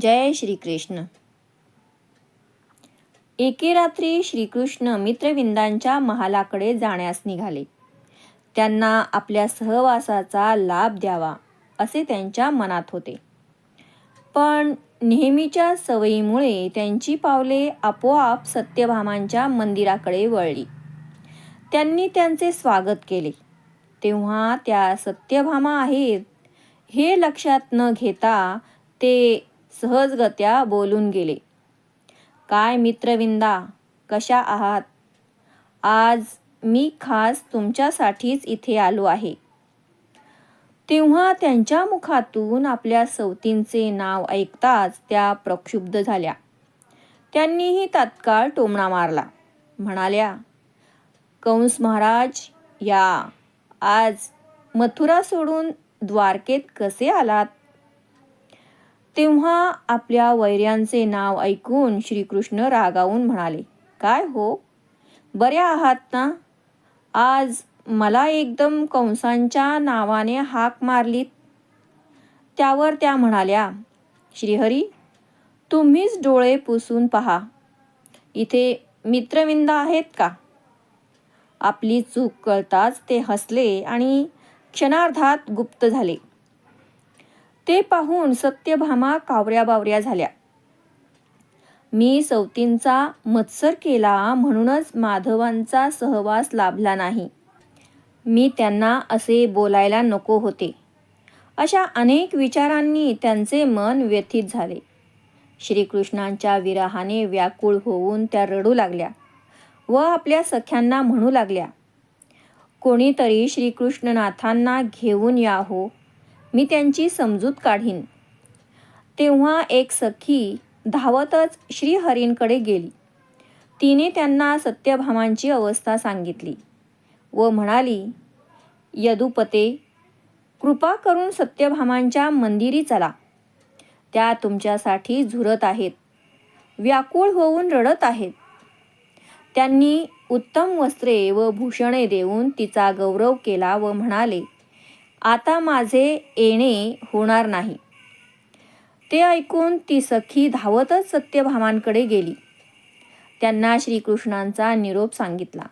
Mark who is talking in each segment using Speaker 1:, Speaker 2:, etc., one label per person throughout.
Speaker 1: जय श्रीकृष्ण. एके रात्री श्रीकृष्ण मित्रविंदांच्या महालाकडे जाण्यास निघाले. त्यांना आपल्या सहवासाचा लाभ द्यावा असे त्यांच्या मनात होते. पण नेहमीच्या सवयीमुळे त्यांची पावले आपोआप सत्यभामांच्या मंदिराकडे वळली. त्यांनी त्यांचे स्वागत केले. तेव्हा त्या सत्यभामा आहेत हे लक्षात न घेता ते सहजगत्या बोलून गेले. काय मित्रविंदा कशा आहात? आज मी खास तुमच्यासाठीच इथे आलो आहे. तेव्हा त्यांच्या मुखातून आपल्या सवतींचे नाव ऐकताच त्या प्रक्षुब्ध झाल्या. त्यांनीही तात्काळ टोमणा मारला. म्हणाल्या कंस महाराज या आज मथुरा सोडून द्वारकेत कसे आलात? तेव्हा आपल्या वैर्यांचे नाव ऐकून श्रीकृष्ण रागावून म्हणाले काय हो? बऱ्या आहात ना? आज मला एकदम कंसांच्या नावाने हाक मारलीत. त्यावर त्या म्हणाल्या श्रीहरी तुम्हीच डोळे पुसून पहा. इथे मित्रविंद आहेत का? आपली चूक कळताच ते हसले आणि क्षणार्धात गुप्त झाले. ते पाहून सत्यभामा कावऱ्या बावऱ्या झाल्या. मी सवतींचा मत्सर केला म्हणूनच माधवांचा सहवास लाभला नाही. मी त्यांना असे बोलायला नको होते. अशा अनेक विचारांनी त्यांचे मन व्यथित झाले. श्रीकृष्णांच्या विरहाने व्याकुळ होऊन त्या रडू लागल्या व आपल्या सख्यांना म्हणू लागल्या कोणीतरी श्रीकृष्णनाथांना घेऊन या हो मी त्यांची समजूत काढीन. तेव्हा एक सखी धावतच श्रीहरींकडे गेली. तिने त्यांना सत्यभामांची अवस्था सांगितली व म्हणाली यदुपते कृपा करून सत्यभामांच्या मंदिरी चला. त्या तुमच्यासाठी झुरत आहेत व्याकुळ होऊन रडत आहेत. त्यांनी उत्तम वस्त्रे व भूषणे देऊन तिचा गौरव केला व म्हणाले आता माझे येणे होणार नाही. ते ऐकून ती सखी धावतच सत्यभामांकडे गेली. त्यांना श्रीकृष्णांचा निरोप सांगितला.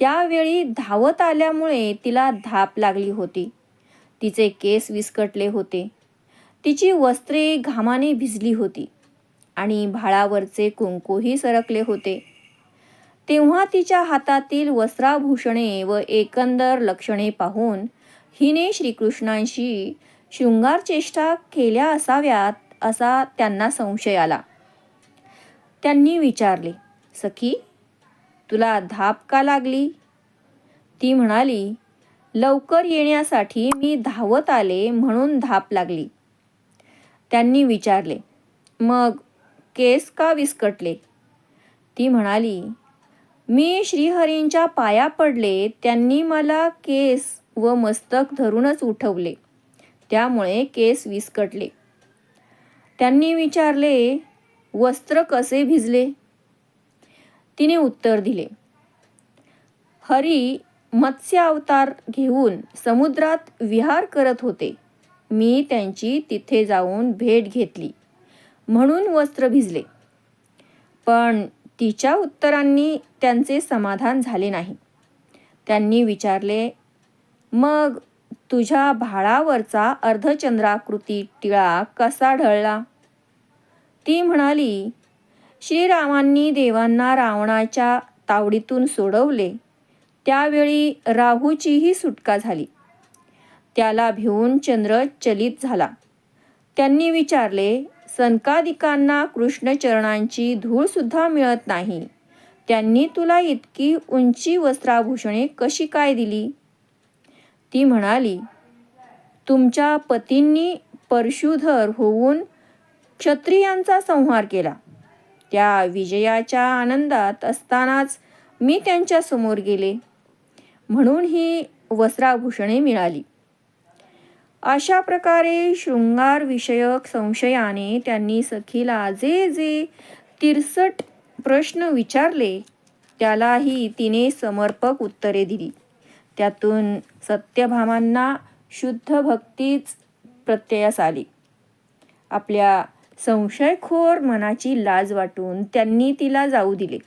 Speaker 1: त्यावेळी धावत आल्यामुळे तिला धाप लागली होती. तिचे केस विस्कटले होते. तिची वस्त्रे घामाने भिजली होती आणि भाळावरचे कुंकूही सरकले होते. तेव्हा तिच्या हातातील वस्त्राभूषणे व एकंदर लक्षणे पाहून हिने श्रीकृष्णांशी शृंगार चेष्टा केल्या असाव्यात असा त्यांना संशय आला. त्यांनी विचारले सखी तुला धाप का लागली? ती म्हणाली लवकर येण्यासाठी मी धावत आले म्हणून धाप लागली. त्यांनी विचारले मग केस का विस्कटले? ती म्हणाली मी श्रीहरींच्या पाया पडले त्यांनी मला केस व मस्तक धरूनच उठवले. त्यामुळे केस विस्कटले. त्यांनी विचारले वस्त्र कसे भिजले? तिने उत्तर दिले हरी मत्स्य अवतार घेऊन समुद्रात विहार करत होते. मी त्यांची तिथे जाऊन भेट घेतली म्हणून वस्त्र भिजले. पण तिच्या उत्तरांनी त्यांचे समाधान झाले नाही. त्यांनी विचारले मग तुझ्या भाळावरचा अर्धचंद्राकृती टिळा कसा ढळला? ती म्हणाली श्रीरामांनी देवांना रावणाच्या तावडीतून सोडवले. त्यावेळी राहूचीही सुटका झाली. त्याला भिवून चंद्र चलित झाला. त्यांनी विचारले सनकादिकांना कृष्णचरणांची धूळसुद्धा मिळत नाही. त्यांनी तुला इतकी उंची वस्त्राभूषणे कशी काय दिली? ती म्हणाली तुमच्या पतींनी परशुधर होऊन क्षत्रियांचा संहार केला. त्या विजयाच्या आनंदात असतानाच मी त्यांच्यासमोर गेले. म्हणून ही वस्त्राभूषणे मिळाली. अशा प्रकारे शृंगार विषयक संशयाने त्यांनी सखीला जे जे तिरसट प्रश्न विचारले त्यालाही तिने समर्पक उत्तरे दिली. त्यातून सत्यभामांना शुद्ध भक्तीच प्रत्ययास आली. आपल्या संशयखोर मनाची लाज वाटून त्यांनी तिला जाऊ दिले.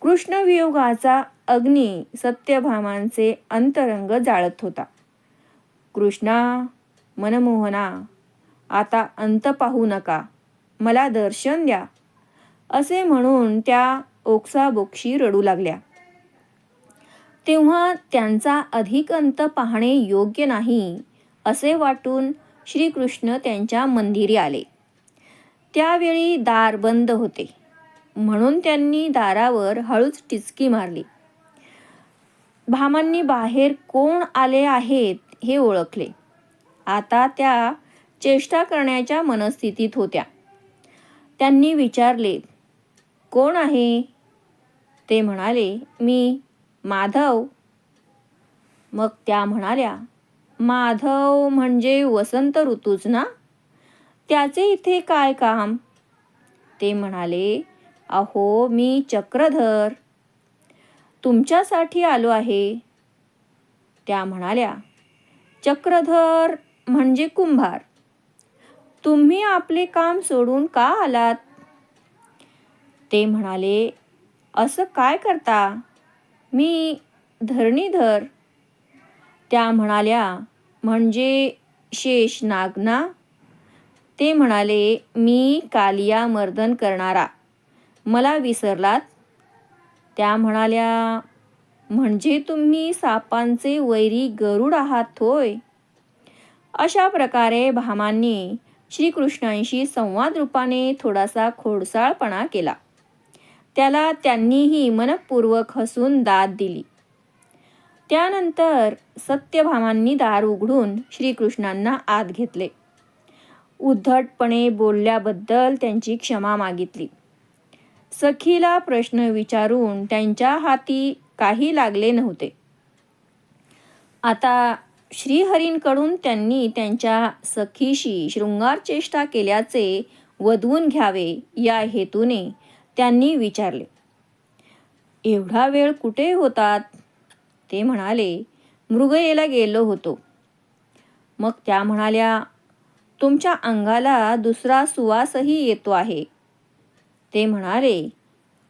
Speaker 1: कृष्णवियोगाचा अग्नी सत्यभामांचे अंतरंग जाळत होता. कृष्णा मनमोहना आता अंत पाहू नका मला दर्शन द्या असे म्हणून त्या ओक्साबोक्षी रडू लागल्या. तेव्हा त्यांचा अधिक अंत पाहणे योग्य नाही असे वाटून श्रीकृष्ण त्यांच्या मंदिरी आले. त्यावेळी दार बंद होते. म्हणून त्यांनी दारावर हळूच टिचकी मारली. भामांनी बाहेर कोण आले आहेत हे ओळखले. आता त्या चेष्टा करण्याच्या मनस्थितीत होत्या. त्यांनी विचारले कोण आहे? ते म्हणाले मी माधव. मग त्या म्हणाल्या माधव म्हणजे वसंत ऋतूच ना? त्याचे इथे काय काम? ते म्हणाले अहो मी चक्रधर. तुमच्यासाठी आलो आहे. त्या म्हणाल्या चक्रधर म्हणजे कुंभार. तुम्ही आपले काम सोडून का आलात? ते म्हणाले असं काय करता? मी धरणीधर त्या म्हणाल्या म्हणजे शेष नागना? ते म्हणाले मी कालिया मर्दन करणारा. मला विसरलात? त्या म्हणाल्या म्हणजे तुम्ही सापांचे वैरी गरुड आहात होय? अशा प्रकारे भामांनी श्रीकृष्णांशी संवाद रूपाने थोडासा खोडसाळपणा केला. त्याला त्यांनीही मनपूर्वक हसून दाद दिली. त्यानंतर सत्यभामांनी दार उघडून श्रीकृष्णांना आत घेतले. उद्धटपणे बोलल्याबद्दल त्यांची क्षमा मागितली. सखीला प्रश्न विचारून त्यांच्या हाती काही लागले नव्हते. आता श्रीहरींकडून त्यांनी त्यांच्या सखीशी शृंगार चेष्टा केल्याचे वधवून घ्यावे या हेतूने त्यांनी विचारले एवढा वेळ कुठे होतात? ते म्हणाले मृगयेला गेलो होतो. मग त्या म्हणाल्या तुमच्या अंगाला दुसरा सुवासही येतो आहे. ते म्हणाले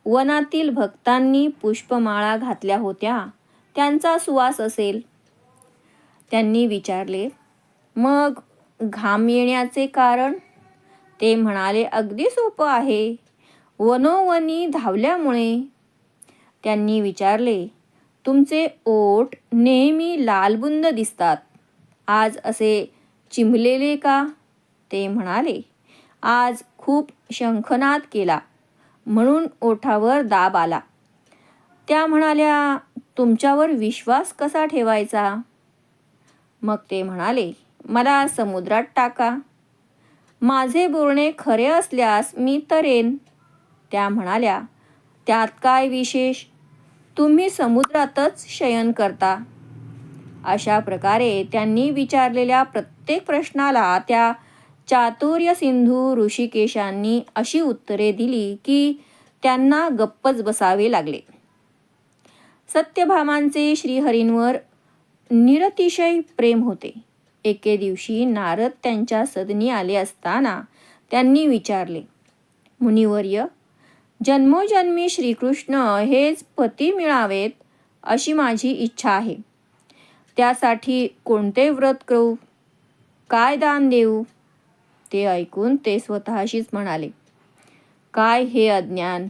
Speaker 1: वनातील भक्तांनी पुष्पमाळा घातल्या होत्या त्यांचा सुवास असेल. त्यांनी विचारले मग घाम येण्याचे कारण? ते म्हणाले अगदी सोपं आहे. वनोवनी धावल्यामुळे त्यांनी विचारले तुमचे ओठ नेहमी लालबुंद दिसतात. आज असे चिमलेले का? ते म्हणाले आज खूप शंखनाद केला. म्हणून ओठावर दाब आला. त्या म्हणाल्या तुमच्यावर विश्वास कसा ठेवायचा? मग ते म्हणाले मला समुद्रात टाका. माझे बोलणे खरे असल्यास मी तरेन. त्या म्हणाल्या त्यात काय विशेष? तुम्ही समुद्रातच शयन करता. अशा प्रकारे त्यांनी विचारलेल्या प्रत्येक प्रश्नाला त्या चातुर्य सिंधू ऋषिकेशांनी अशी उत्तरे दिली की त्यांना गप्पच बसावे लागले. सत्यभामांचे श्रीहरींवर निरतिशय प्रेम होते. एके दिवशी नारद त्यांच्या सदनी आले असताना त्यांनी विचारले मुनिवर्य जन्मोजन्मी श्रीकृष्ण हेच पती मिळावेत अशी माझी इच्छा आहे. त्यासाठी कोणते व्रत करू? काय दान देऊ? ते ऐकून ते स्वतःशीच म्हणाले. काय हे अज्ञान?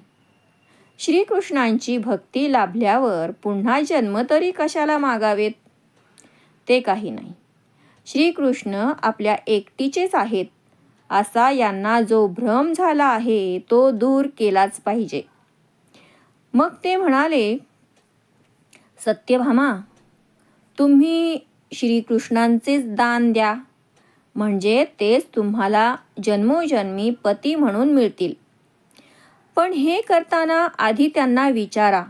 Speaker 1: श्रीकृष्णांची भक्ती लाभल्यावर पुन्हा जन्म तरी कशाला मागावेत? ते काही नाही. श्रीकृष्ण आपल्या एकटीचेच आहेत. असा यांना जो भ्रम झाला आहे तो दूर केलाच पाहिजे. मग ते म्हणाले सत्यभामा तुम्ही श्रीकृष्णांचेच दान द्या. म्हणजे तेच तुम्हाला जन्मोजन्मी पती म्हणून मिळतील. पण हे करताना आधी त्यांना विचारा.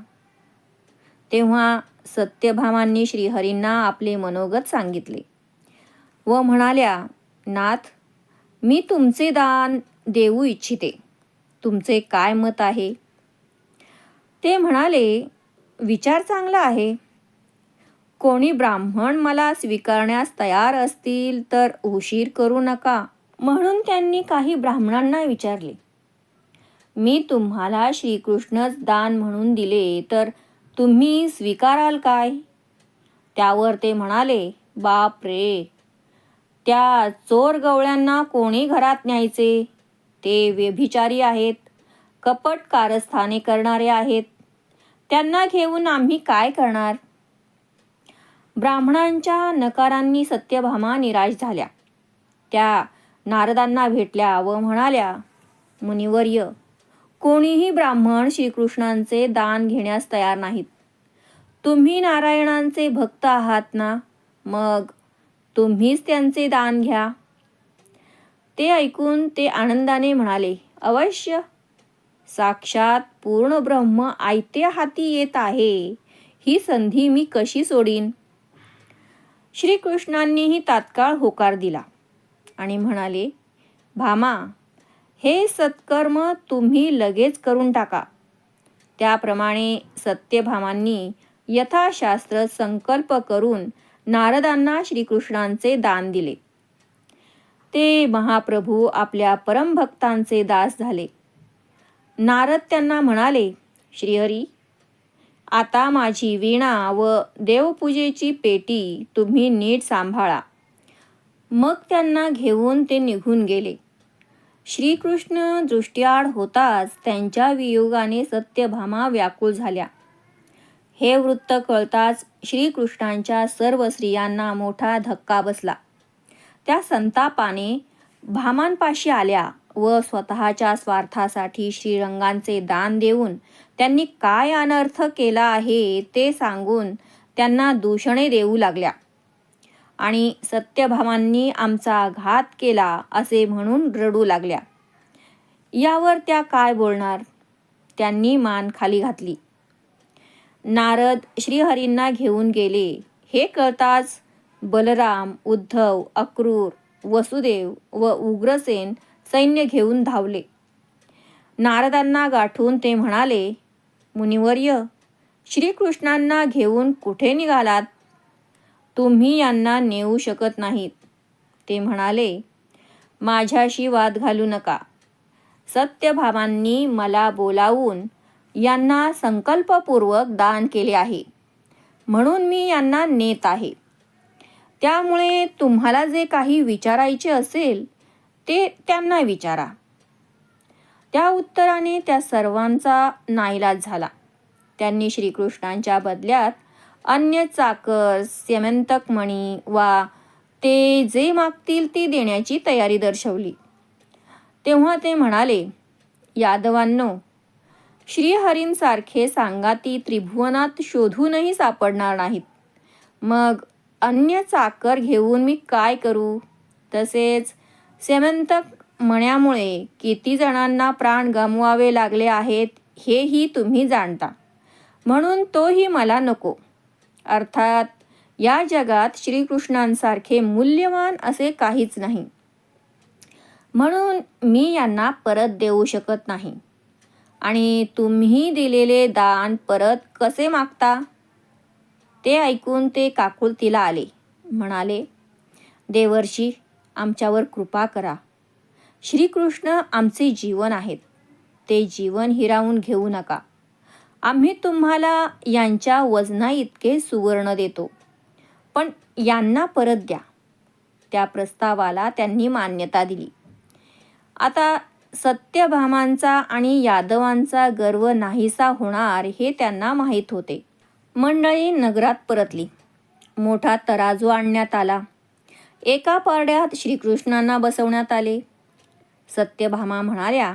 Speaker 1: तेव्हा सत्यभामांनी श्रीहरींना आपले मनोगत सांगितले व म्हणाल्या नाथ मी तुमचे दान देऊ इच्छिते. तुमचे काय मत आहे? ते म्हणाले विचार चांगला आहे. कोणी ब्राह्मण मला स्वीकारण्यास तयार असतील तर उशीर करू नका. म्हणून त्यांनी काही ब्राह्मणांना विचारले. मी तुम्हाला श्रीकृष्णच दान म्हणून दिले तर तुम्ही स्वीकाराल काय? त्यावर ते म्हणाले बाप रे त्या चोर गवळ्यांना कोणी घरात न्यायचे? ते व्यभिचारी आहेत. कपट कारस्थाने करणारे आहेत. त्यांना घेऊन आम्ही काय करणार? ब्राह्मणांच्या नकारांनी सत्यभामा निराश झाल्या. त्या नारदांना भेटल्या व म्हणाल्या मुनिवर्य कोणीही ब्राह्मण श्रीकृष्णांचे दान घेण्यास तयार नाहीत. तुम्ही नारायणांचे भक्त आहात ना? मग तुम्हीच त्यांचे दान घ्या. ते ऐकून ते आनंदाने म्हणाले अवश्य. साक्षात पूर्ण ब्रह्म आयत्या हाती येत आहे. ही संधी मी कशी सोडीन? श्रीकृष्णांनीही तात्काळ होकार दिला आणि म्हणाले भामा हे सत्कर्म तुम्ही लगेच करून टाका. त्याप्रमाणे सत्यभामांनी यथाशास्त्र संकल्प करून नारदांना श्रीकृष्णांचे दान दिले. ते महाप्रभू आपल्या परमभक्तांचे दास झाले. नारद त्यांना म्हणाले श्रीहरी आता माझी वीणा व देवपूजेची पेटी तुम्ही नीट सांभाळा. मग त्यांना घेऊन ते निघून गेले. श्रीकृष्ण दृष्टीआड होताच त्यांच्या वियोगाने सत्यभामा व्याकुळ झाल्या. हे वृत्त कळताच श्रीकृष्णांच्या सर्व स्त्रियांना मोठा धक्का बसला. त्या संतापाने भामांपाशी आल्या व स्वतःच्या स्वार्थासाठी श्रीरंगांचे दान देऊन त्यांनी काय अनर्थ केला आहे ते सांगून त्यांना दूषणे देऊ लागल्या. आणि सत्यभामांनी आमचा घात केला असे म्हणून रडू लागल्या. यावर त्या काय बोलणार? त्यांनी मान खाली घातली. नारद श्रीहरींना घेऊन गेले. हे कळताच बलराम उद्धव अक्रूर वसुदेव व उग्रसेन सैन्य घेऊन धावले. नारदांना गाठून ते म्हणाले मुनिवर्य श्रीकृष्णांना घेऊन कुठे निघालात? तुम्ही यांना नेऊ शकत नाहीत. ते म्हणाले माझ्याशी वाद घालू नका. सत्यभामांनी मला बोलावून यांना संकल्पपूर्वक दान केले आहे. म्हणून मी यांना नेत आहे. त्यामुळे तुम्हाला जे काही विचारायचे असेल ते त्यांना विचारा. त्या उत्तराने त्या सर्वांचा नाईलाज झाला. त्यांनी श्रीकृष्णांच्या बदल्यात अन्य चाकर स्यमंतक मणी वा ते जे मागतील ती देण्याची तयारी दर्शवली. तेव्हा ते म्हणाले यादवांनो श्रीहरींसारखे सांगाती त्रिभुवनात शोधूनही सापडणार नाहीत. मग अन्य चाकर घेऊन मी काय करू? तसेच सेमंतक म्हण्यामुळे किती जणांना प्राण गमवावे लागले आहेत हेही तुम्ही जाणता. म्हणून तोही मला नको. अर्थात या जगात श्रीकृष्णांसारखे मूल्यवान असे काहीच नाही. म्हणून मी यांना परत देऊ शकत नाही. आणि तुम्ही दिलेले दान परत कसे मागता? ते ऐकून ते काकुलतीला आले. म्हणाले देवर्षी आमच्यावर कृपा करा. श्रीकृष्ण आमचे जीवन आहेत. ते जीवन हिरावून घेऊ नका. आम्ही तुम्हाला यांच्या वजना इतके सुवर्ण देतो. पण यांना परत द्या. त्या प्रस्तावाला त्यांनी मान्यता दिली. आता सत्यभामांचा आणि यादवांचा गर्व नाहीसा होणार हे त्यांना माहीत होते. मंडळी नगरात परतली. मोठा तराजू आणण्यात आला. एका पारड्यात श्रीकृष्णांना बसवण्यात आले. सत्यभामा म्हणाल्या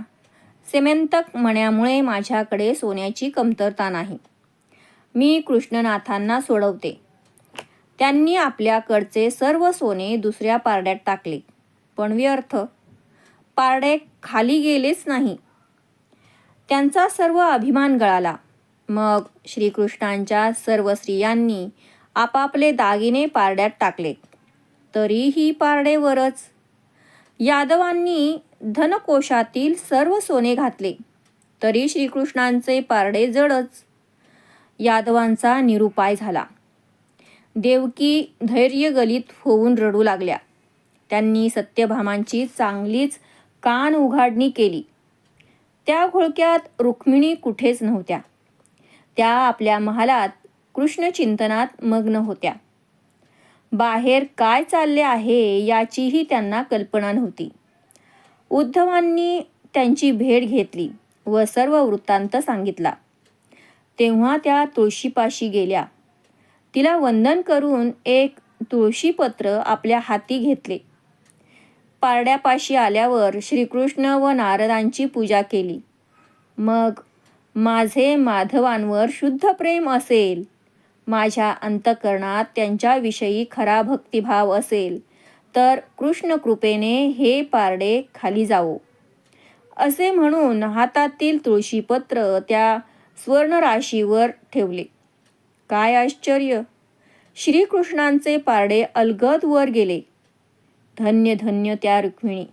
Speaker 1: सेमेंतक म्हण्यामुळे माझ्याकडे सोन्याची कमतरता नाही. मी कृष्णनाथांना सोडवते. त्यांनी आपल्याकडचे सर्व सोने दुसऱ्या पारड्यात टाकले. पण व्यर्थ पारडे खाली गेलेच नाही. त्यांचा सर्व अभिमान गळाला. मग श्रीकृष्णांच्या सर्व स्त्रियांनी आपापले दागिने पारड्यात टाकले. तरीही पारडेवरच यादवांनी धनकोशातील सर्व सोने घातले. तरी श्रीकृष्णांचे पारडे जडच. यादवांचा निरुपाय झाला. देवकी धैर्यगलित होऊन रडू लागल्या. त्यांनी सत्यभामांची चांगलीच कान उघाडणी केली. त्या घोळक्यात रुक्मिणी कुठेच नव्हत्या. त्या आपल्या महालात कृष्णचिंतनात मग्न होत्या. बाहेर काय चालले आहे याचीही त्यांना कल्पना नव्हती. उद्धवांनी त्यांची भेट घेतली व सर्व वृत्तांत सांगितला. तेव्हा त्या तुळशीपाशी गेल्या. तिला वंदन करून एक तुळशीपत्र आपल्या हाती घेतले. पारड्यापाशी आल्यावर श्रीकृष्ण व नारदांची पूजा केली. मग माझे माधवांवर शुद्ध प्रेम असेल. माझ्या अंतकरणात त्यांच्याविषयी खरा भक्तिभाव असेल तर कृष्ण कृपेने हे पारडे खाली जावो. असे म्हणून हातातील तुळशीपत्र त्या स्वर्णराशीवर ठेवले. काय आश्चर्य! श्रीकृष्णांचे पारडे अलगद वर गेले. धन्य धन्य त्या रुक्मिणी.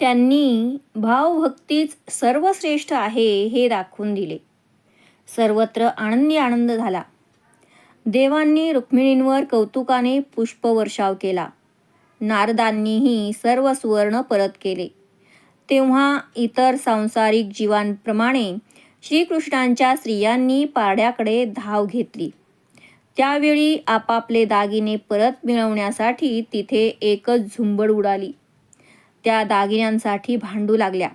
Speaker 1: त्यांनी भावभक्तीच सर्वश्रेष्ठ आहे हे दाखवून दिले. सर्वत्र आनंदी आनंद झाला. देवांनी रुक्मिणींवर कौतुकाने पुष्पवर्षाव केला. नारदांनीही सर्व सुवर्ण परत केले. तेव्हा इतर सांसारिक जीवांप्रमाणे श्रीकृष्णांच्या स्त्रियांनी पारड्याकडे धाव घेतली. त्यावेळी आपापले दागिने परत मिळवण्यासाठी तिथे एकच झुंबड उडाली. त्या दागिन्यांसाठी भांडू लागल्या.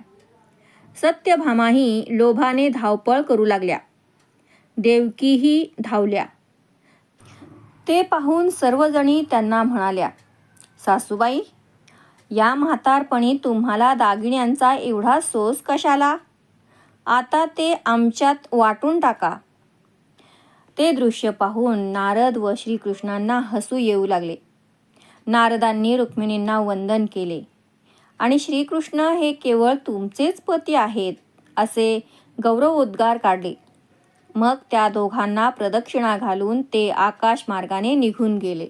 Speaker 1: सत्यभामाही लोभाने धावपळ करू लागल्या. देवकीही धावल्या. ते पाहून सर्वजणी त्यांना म्हणाल्या सासूबाई या म्हातारपणी तुम्हाला दागिन्यांचा एवढा सोस कशाला? आता ते आमच्यात वाटून टाका. ते दृश्य पाहून नारद व श्रीकृष्णांना हसू येऊ लागले. नारदांनी रुक्मिणींना वंदन केले. आणि श्रीकृष्ण हे केवळ तुमचेच पती आहेत असे गौरवोद्गार काढले. मग त्या दोघांना प्रदक्षिणा घालून ते आकाश मार्गाने निघून गेले.